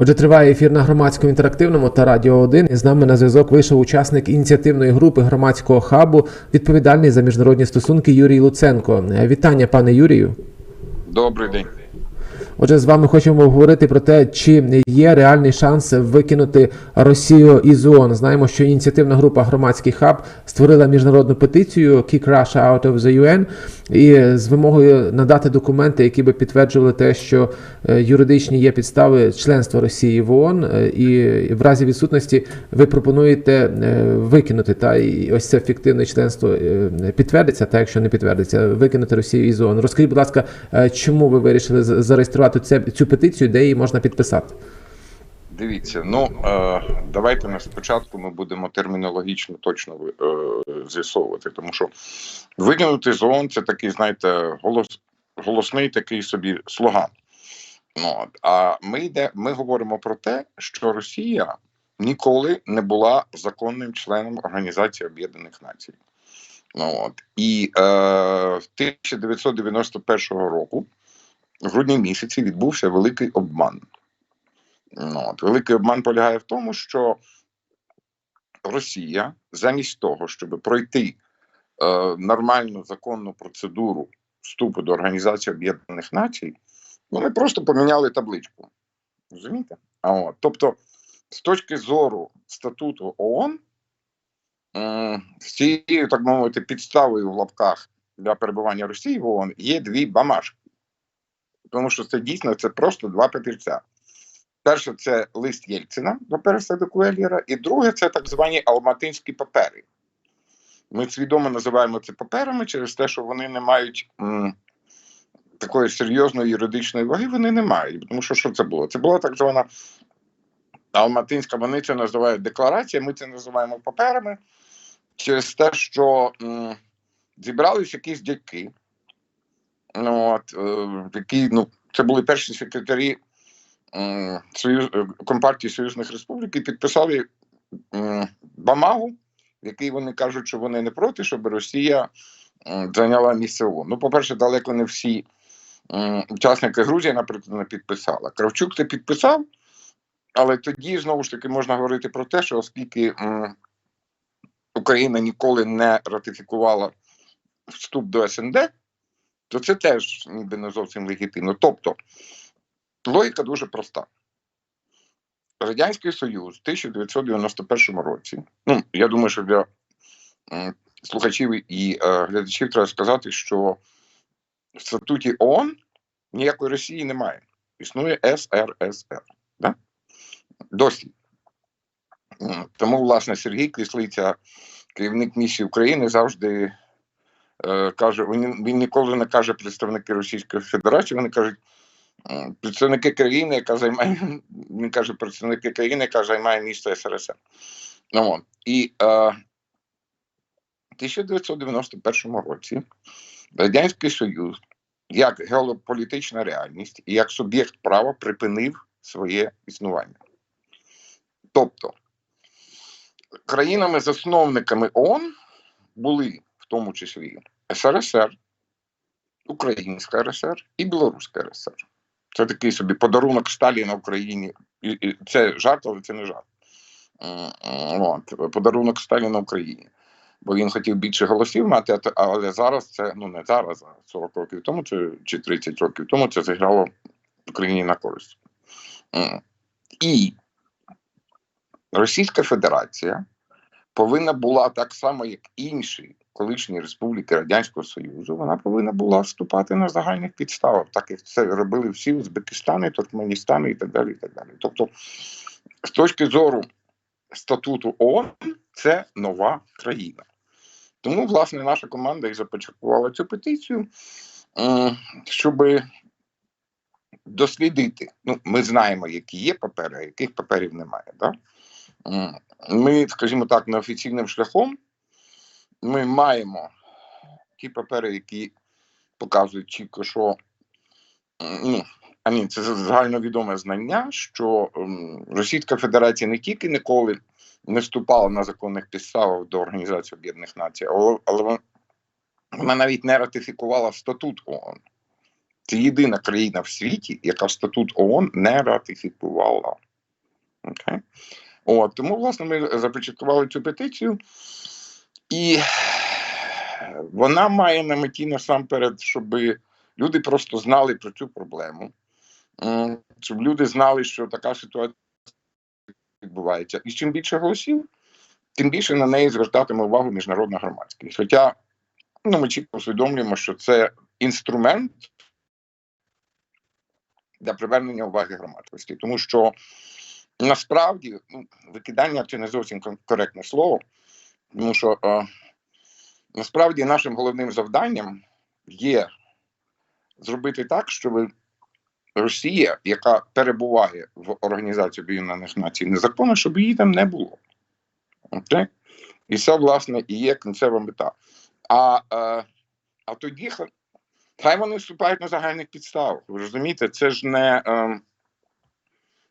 Отже, триває ефір на громадському інтерактивному та радіо 1. І з нами на зв'язок вийшов учасник ініціативної групи громадського хабу, відповідальний за міжнародні стосунки Юрій Луценко. Е, Вітання, пане Юрію. Добрий день. Отже, з вами хочемо говорити про те, чи є реальний шанс викинути Росію із ООН. Знаємо, що ініціативна група громадський хаб створила міжнародну петицію Kick Russia out of the UN і з вимогою надати документи, які би підтверджували те, що е, юридичні є підстави членства Росії в ООН, е, і в разі відсутності ви пропонуєте е, викинути та і ось це фіктивне членство підтвердиться, та якщо не підтвердиться, викинути Росію із ООН. Розкажіть, будь ласка, чому ви вирішили з- зареєструвати це, цю петицію, де її можна підписати? Дивіться, ну е, давайте на спочатку ми будемо термінологічно точно е, з'ясовувати, тому що виділити з ООН – це такий, знаєте, голос, голосний такий собі слоган. Ну. А ми йде, ми говоримо про те, що Росія ніколи не була законним членом Організації Об'єднаних Націй. Ну, от. І е, 1991 року, в грудні місяці, відбувся великий обман. Ну, от, великий обман полягає в тому, що Росія замість того, щоб пройти е, нормальну законну процедуру вступу до Організації Об'єднаних Націй, вони просто поміняли табличку. Розумієте? А от, тобто, з точки зору статуту ООН, з цією, так мовити, підставою в лапках для перебування Росії в ООН є дві бамашки. Тому що це дійсно це просто два папірця. Перше, це лист Єльцина до Переса Куелєра, і друге це так звані алматинські папери. Ми свідомо називаємо це паперами через те, що вони не мають м, такої серйозної юридичної ваги, вони не мають. Тому що що це було? Це була так звана алматинська, вони це називають декларація, ми це називаємо паперами через те, що м, зібрались якісь дядьки, ну, от, е, які, ну, це були перші секретарі Союз, е, Компартії Союзних Республік і підписали м, бумагу, в якій вони кажуть, що вони не проти, щоб Росія зайняла місце ООН. Ну, по-перше, далеко не всі учасники Грузії, наприклад, не підписала. Кравчук це підписав, але тоді знову ж таки можна говорити про те, що оскільки Україна ніколи не ратифікувала вступ до СНД, то це теж ніби не зовсім легітимно. Тобто, логіка дуже проста. Радянський Союз в 1991 році. Ну, я думаю, що для слухачів і е, глядачів треба сказати, що в статуті ООН ніякої Росії немає. Існує СРСР. Да? Досі. Тому, власне, Сергій Кислиця, керівник місії України, завжди каже: він, він ніколи не каже представники Російської Федерації, вони кажуть. Представники країни, яка займає, він каже, представники країни, яка займає місто СРСР. Ну. І е, в 1991 році Радянський Союз як геополітична реальність і як суб'єкт права припинив своє існування. Тобто країнами-засновниками ООН були тому числі СРСР, Українська РСР і Білоруська РСР. Це такий собі подарунок Сталіна Україні. Це жарт, але це не жарт. От, подарунок Сталіна Україні. Бо він хотів більше голосів мати, але зараз це ну не зараз, а 40 років тому, це, чи 30 років тому це зіграло Україні на користь. І Російська Федерація повинна була так само, як інші колишні республіки Радянського Союзу, вона повинна була вступати на загальних підставах, так як це робили всі Узбекистани, Туркменістани і так далі. І так далі. Тобто, з точки зору статуту ООН, це нова країна. Тому, власне, наша команда і започаткувала цю петицію, щоб дослідити. Ну, ми знаємо, які є папери, а яких паперів немає. Да? Ми, скажімо так, неофіційним шляхом ми маємо ті папери, які показують чітко, що ну, а ні, це загальновідоме знання, що Російська Федерація не тільки ніколи не вступала на законних підставах до Організації Об'єднаних Націй, але, але вона навіть не ратифікувала статут ООН. Це єдина країна в світі, яка статут ООН не ратифікувала. Окей? От, тому, власне, ми започаткували цю петицію, і вона має на меті насамперед, щоб люди просто знали про цю проблему, щоб люди знали, що така ситуація відбувається. І чим більше голосів, тим більше на неї звертатиме увагу міжнародна громадськість. Хоча ну, ми чітко усвідомлюємо, що це інструмент для привернення уваги громадськості, тому що насправді ну, викидання це не зовсім коректне слово, тому що е, насправді нашим головним завданням є зробити так, щоб Росія, яка перебуває в Організації Об'єднаних Націй незаконно, щоб її там не було. Окей? І це, власне, і є кінцева мета. А, е, а тоді хай вони вступають на загальних підставах. Ви розумієте, це ж не е,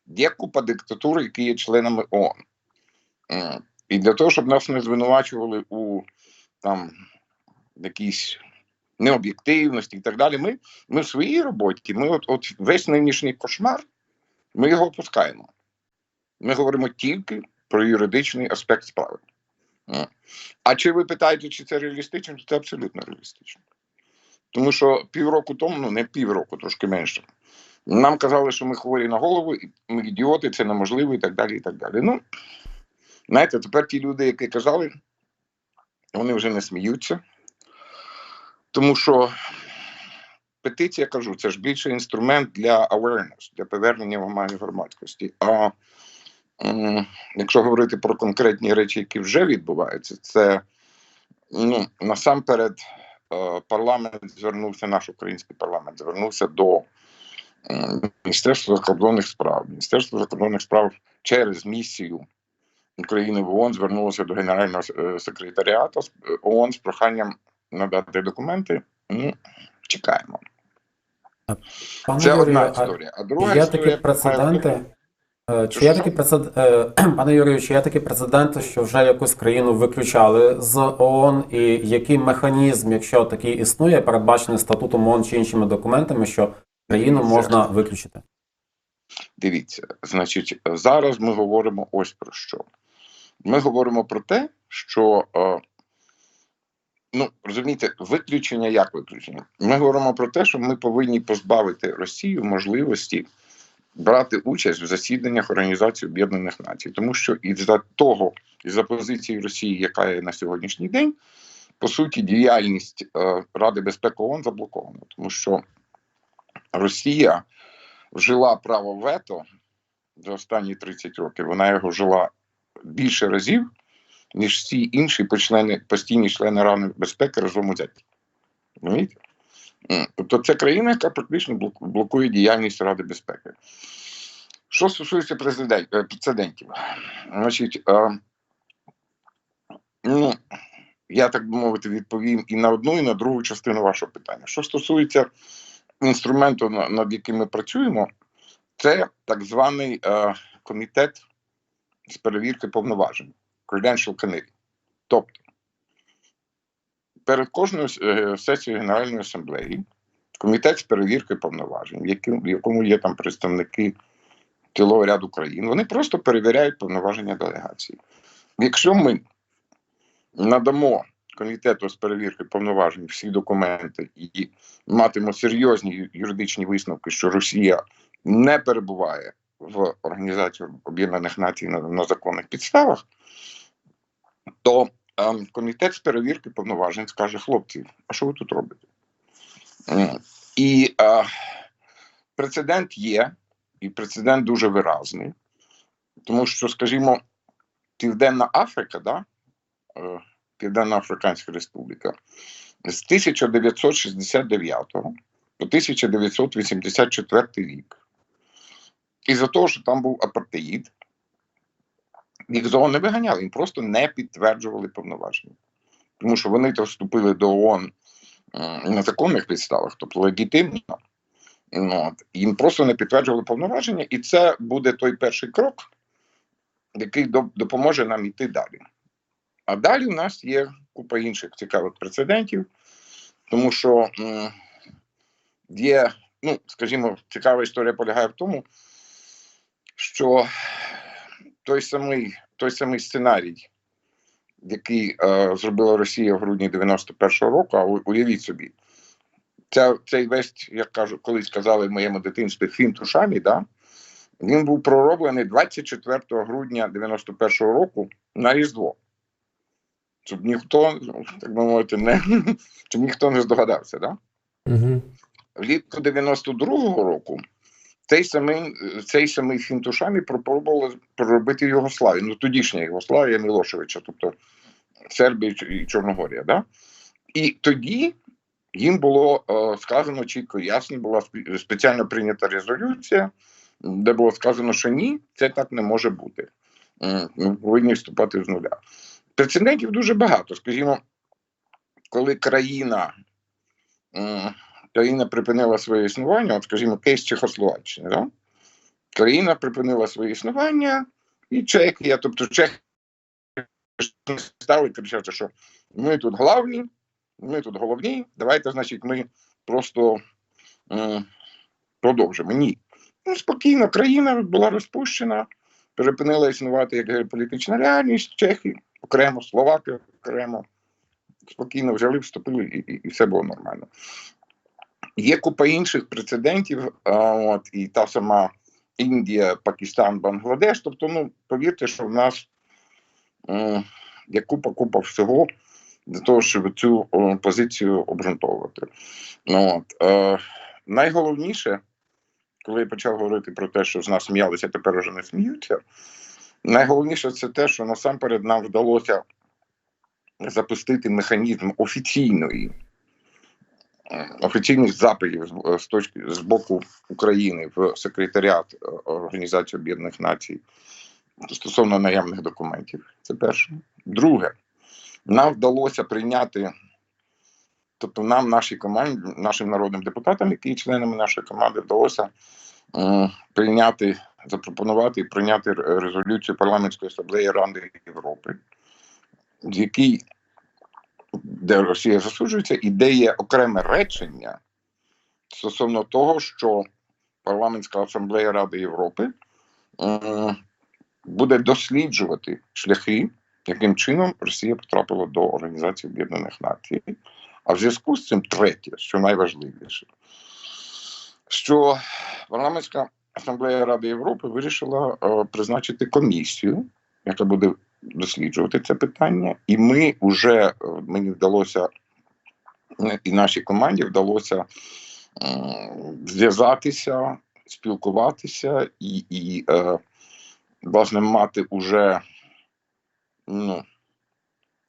є купа диктатур, які є членами ООН. І для того, щоб нас не звинувачували у там якійсь необ'єктивності і так далі, ми, ми в своїй роботі, ми от, от весь нинішній кошмар, ми його опускаємо. Ми говоримо тільки про юридичний аспект справи. А чи ви питаєте, чи це реалістично? то Це абсолютно реалістично. Тому що півроку тому, ну не півроку, трошки менше, нам казали, що ми хворі на голову, ми ідіоти, це неможливо, і так далі. і так далі. Ну, знаєте, тепер ті люди, які казали, вони вже не сміються. Тому що петиція, кажу, це ж більше інструмент для awareness, для повернення уваги громадськості. А м, якщо говорити про конкретні речі, які вже відбуваються, це ну, насамперед е, парламент звернувся, наш український парламент звернувся до Міністерства закордонних справ. Міністерство закордонних справ через місію України в ООН звернулося до Генерального е, секретаріату е, ООН з проханням надати документи. Ну, чекаємо. Пане Це Юрію, одна історія. А друга є історія такі прецеденти? Е, Чи є такі прецеденти, пане Юрію, чи є такі прецеденти, що вже якусь країну виключали з ООН, і який механізм, якщо такий існує, передбачений статутом ООН чи іншими документами, що країну можна виключити? Дивіться, значить, зараз ми говоримо ось про що. Ми говоримо про те, що е, ну розумієте, виключення як виключення? Ми говоримо про те, що ми повинні позбавити Росію можливості брати участь в засіданнях Організації Об'єднаних Націй, тому що із-за того, із-за позиції Росії, яка є на сьогоднішній день, по суті, діяльність е, Ради безпеки ООН заблокована, тому що Росія вжила право вето за останні 30 років. Вона його вжила більше разів, ніж всі інші почлени, постійні члени Ради безпеки разом узяті. Розумієте? Тобто це країна, яка практично блокує діяльність Ради безпеки. Що стосується е, прецедентів, значить, е, ну, я так би мовити, відповім і на одну, і на другу частину вашого питання. Що стосується інструменту, над яким ми працюємо, це так званий е, комітет з перевірки повноважень Credential Committee. Тобто, перед кожною е, сесією Генеральної асамблеї комітет з перевірки повноважень, в якому є там представники цілого ряду країн, вони просто перевіряють повноваження делегації. Якщо ми надамо комітету з перевірки повноважень всі документи і матимемо серйозні юридичні висновки, що Росія не перебуває в Організації Об'єднаних Націй на, на законних підставах, то ем, комітет з перевірки повноважень скаже: хлопці, а що ви тут робите? І е, прецедент є, і прецедент дуже виразний, тому що, скажімо, Південна Африка, да, е, Південна Африканська Республіка, з 1969 по 1984 рік. Із-за того, що там був апартеїд, їх з ООН не виганяли, їм просто не підтверджували повноваження. Тому що вони то вступили до ООН на законних підставах, тобто легітимно. От. Їм просто не підтверджували повноваження, і це буде той перший крок, який допоможе нам йти далі. А далі у нас є купа інших цікавих прецедентів, тому що є, ну, скажімо, цікава історія полягає в тому, що той самий, той самий сценарій, який е, зробила Росія в грудні 91-го року, а уявіть собі, ця, цей весь, як кажу, колись казали в моєму дитинстві, фільм Тушамі, да? він був пророблений 24 грудня 91-го року на Різдво. Щоб ніхто, так би мовити, не, щоб ніхто не здогадався. Да? Угу. Влітку 92-го року цей самий, цей самий фільм Тушамі проробити в Югославії, ну тодішня Югославія Мілошевича, тобто Сербія і Чорногорія. Да? І тоді їм було е, сказано чітко ясно, була спеціально прийнята резолюція, де було сказано, що ні, це так не може бути. Ми повинні вступати з нуля. Прецедентів дуже багато. Скажімо, коли країна, м, країна припинила своє існування, от, скажімо, кейс Чехословаччини, да? країна припинила своє існування, і Чехія, тобто Чехія стали кричати, що ми тут главні, ми тут головні, давайте, значить, ми просто м, продовжимо. Ні. Ну, спокійно, країна була розпущена, припинила існувати як геополітична реальність, чехи окремо, словаки окремо. Спокійно взяли, вступили, і, і, і все було нормально. Є купа інших прецедентів, от, і та сама Індія, Пакистан, Бангладеш. Тобто, ну, повірте, що в нас м, є купа-купа всього для того, щоб цю о, позицію обґрунтовувати. Ну, от, е, найголовніше, коли я почав говорити про те, що з нас сміялися, тепер уже не сміються. Найголовніше це те, що насамперед нам вдалося запустити механізм офіційної е, офіційних запитів з- точки з боку України в секретаріат е, Організації Об'єднаних Націй стосовно наявних документів. Це перше. Друге, нам вдалося прийняти, тобто нам, нашій команді, нашим народним депутатам, які є членами нашої команди, вдалося м, прийняти, запропонувати і прийняти резолюцію парламентської асамблеї Ради Європи, в якій де Росія засуджується, і де є окреме речення стосовно того, що парламентська асамблея Ради Європи буде досліджувати шляхи, яким чином Росія потрапила до Організації Об'єднаних Націй. А в зв'язку з цим третє, що найважливіше, що парламентська асамблея Ради Європи вирішила е, призначити комісію, яка буде досліджувати це питання, і ми вже е, мені вдалося е, і нашій команді вдалося м, зв'язатися, спілкуватися і, і е, власне мати уже ну,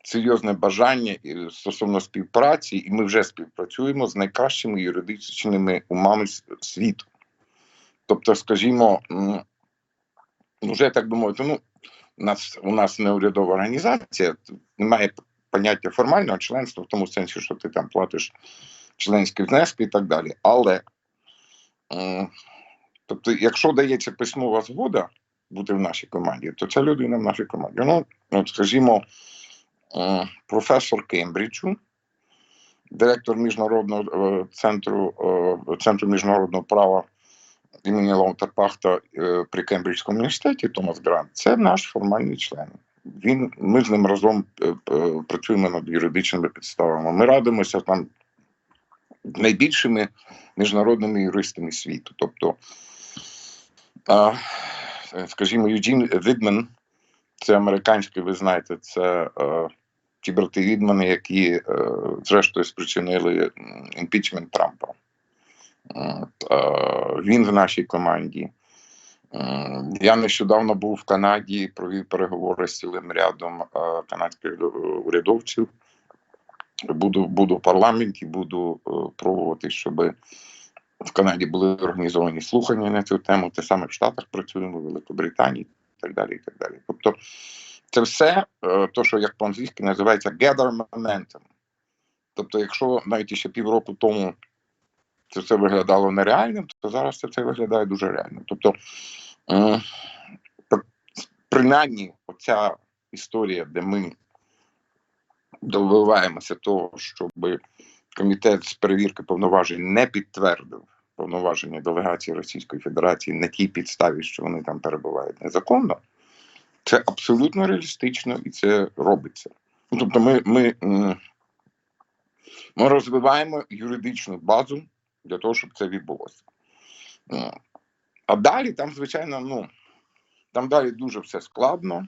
серйозне бажання стосовно співпраці, і ми вже співпрацюємо з найкращими юридичними умами світу. Тобто, скажімо, м, вже так би мовити, ну, нас, у нас неурядова організація, немає поняття формального членства в тому сенсі, що ти там платиш членські внески і так далі. Але, тобто, якщо дається письмова згода бути в нашій команді, то ця людина в нашій команді. Ну, от, скажімо, професор Кембриджу, директор міжнародного е, центру, е, центру міжнародного права імені Лаутерпахта е, при Кембриджському університеті Томас Грант, це наш формальний член. Він, ми з ним разом е, е, працюємо над юридичними підставами. Ми радимося там найбільшими міжнародними юристами світу. Тобто, скажімо, Юджін Відмен, це американський, ви знаєте, це ті брати Відмани, які зрештою спричинили імпічмент Трампа. Е, Він в нашій команді. Е, Я нещодавно був в Канаді, провів переговори з цілим рядом е, канадських урядовців. Буду, буду в парламенті, буду пробувати, щоб в Канаді були організовані слухання на цю тему. Те саме в Штатах працюємо, в Великобританії і так далі. І так далі. Тобто, це все, то, що як по-англійськи називається gather momentum. Тобто, якщо навіть ще півроку тому це все виглядало нереальним, то зараз це, це виглядає дуже реально. Тобто, е, принаймні, оця історія, де ми добиваємося того, щоб комітет з перевірки повноважень не підтвердив повноваження делегації Російської Федерації на тій підставі, що вони там перебувають незаконно. Це абсолютно реалістично і це робиться. Ну, Тобто, ми, ми, ми розвиваємо юридичну базу для того, щоб це відбулося. А далі там, звичайно, ну там далі дуже все складно,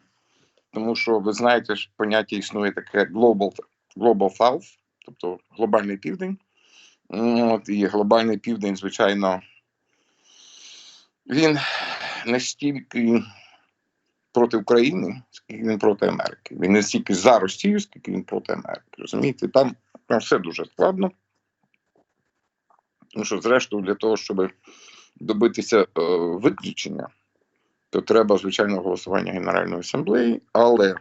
тому що ви знаєте, що поняття існує таке Global, Global South, тобто глобальний південь. От, і глобальний південь, звичайно, він не стільки проти України, скільки він проти Америки. Він не стільки за Росію, скільки він проти Америки. Розумієте, там, там все дуже складно. Тому що, зрештою, для того, щоб добитися е, виключення, то треба, звичайно, голосування Генеральної асамблеї, але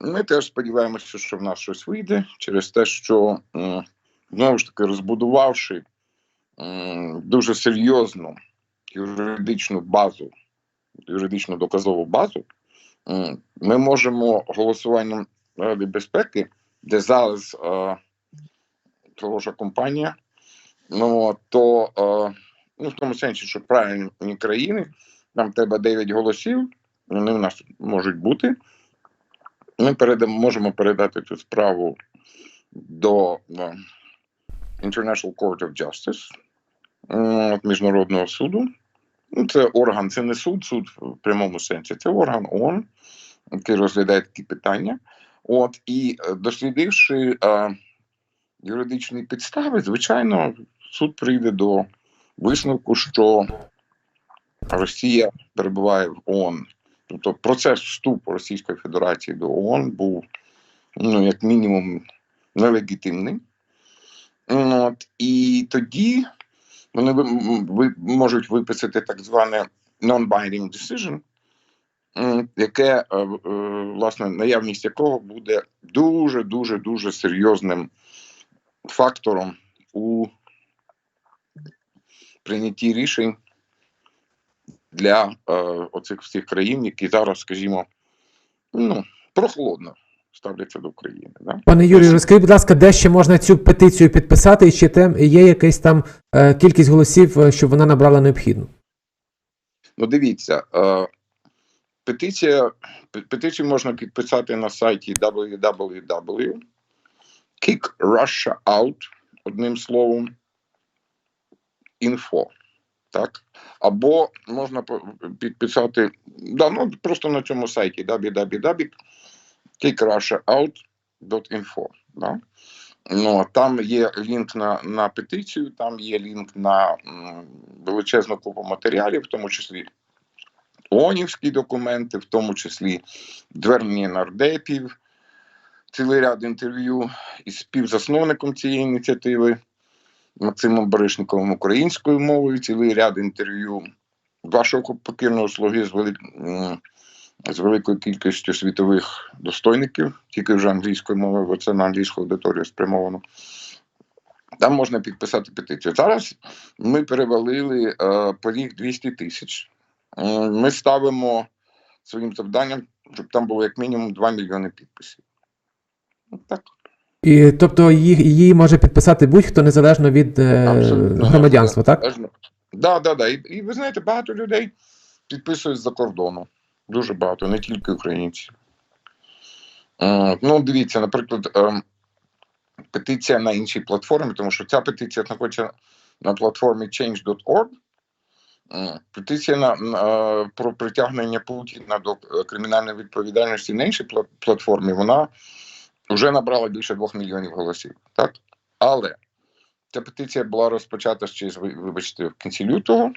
ми теж сподіваємося, що в нас щось вийде через те, що м, знову ж таки розбудувавши м, дуже серйозну юридичну базу, юридичну доказову базу, м, ми можемо голосуванням Ради безпеки, де зараз е, хороша компанія, ну то е, ну, в тому сенсі, що правильні країни, нам треба 9 голосів, вони в нас можуть бути. Ми передамо, можемо передати цю справу до е, International Court of Justice, Міжнародного суду. Ну, це орган, це не суд, суд в прямому сенсі, це орган ООН, який розглядає такі питання. От, і е, дослідивши е, юридичні підстави, звичайно, суд прийде до висновку, що Росія перебуває в ООН. Тобто процес вступу Російської Федерації до ООН був, ну, як мінімум, нелегітимний. От, і тоді вони ви, можуть виписати так зване non-binding decision, яке, е, е, власне, наявність якого буде дуже, дуже, дуже серйозним фактором у прийнятті рішень для е, оцих всіх країн, які зараз, скажімо, ну, прохолодно ставляться до України. Да? Пане Юрію, розкажіть, будь ласка, де ще можна цю петицію підписати, і чи там є якась там е, кількість голосів, е, щоб вона набрала необхідну? Ну, дивіться, е, петиція, петицію можна підписати на сайті www.kickrussia.out, одним словом, info. Так? Або можна підписати да, ну, просто на цьому сайті www.kickrussia.out.info. Да? Ну, там є лінк на, на петицію, там є лінк на м, величезну купу матеріалів, в тому числі ООНівські документи, в тому числі звернення нардепів, цілий ряд інтерв'ю із співзасновником цієї ініціативи Максимом Баришниковим українською мовою, цілий ряд інтерв'ю вашого покірного слуги з, вели... м, з великою кількістю світових достойників, тільки вже англійською мовою, бо це на англійську аудиторію спрямовано. Там можна підписати петицію. Зараз ми перевалили е, поріг 200 тисяч. Е, Ми ставимо своїм завданням, щоб там було як мінімум 2 мільйони підписів. От так. І, тобто її, її може підписати будь-хто незалежно від е, Абсолютно. громадянства, так? Так, да, да, да. І, і ви знаєте, багато людей підписують з-за кордону. Дуже багато, не тільки українці. Е, ну, дивіться, наприклад, е, петиція на іншій платформі, тому що ця петиція знаходиться на платформі change.org. Е, Петиція на, на, про притягнення Путіна до кримінальної відповідальності на іншій платформі, вона вже набрала більше двох мільйонів голосів. Так? Але ця петиція була розпочата ще, вибачте, в кінці лютого,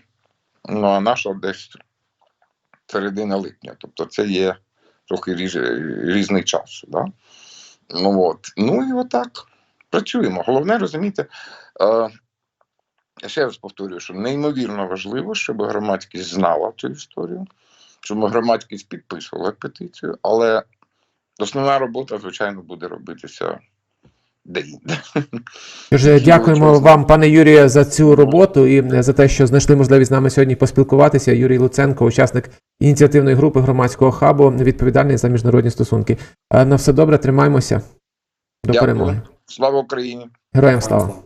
ну а наша десь середина липня. Тобто це є трохи різ, різний час. Да? Ну, от. ну і отак. Працюємо. Головне, розумієте, е, ще раз повторюю, що неймовірно важливо, щоб громадськість знала цю історію, щоб громадськість підписувала петицію, але основна робота, звичайно, буде робитися де-інде. Дуже дякуємо вам, пане Юрію, за цю роботу і е, за те, що знайшли можливість з нами сьогодні поспілкуватися. Юрій Луценко, учасник ініціативної групи громадського хабу, відповідальний за міжнародні стосунки. Е, На все добре, тримаємося. До Дякую. перемоги. Слава Україні! Героям слава!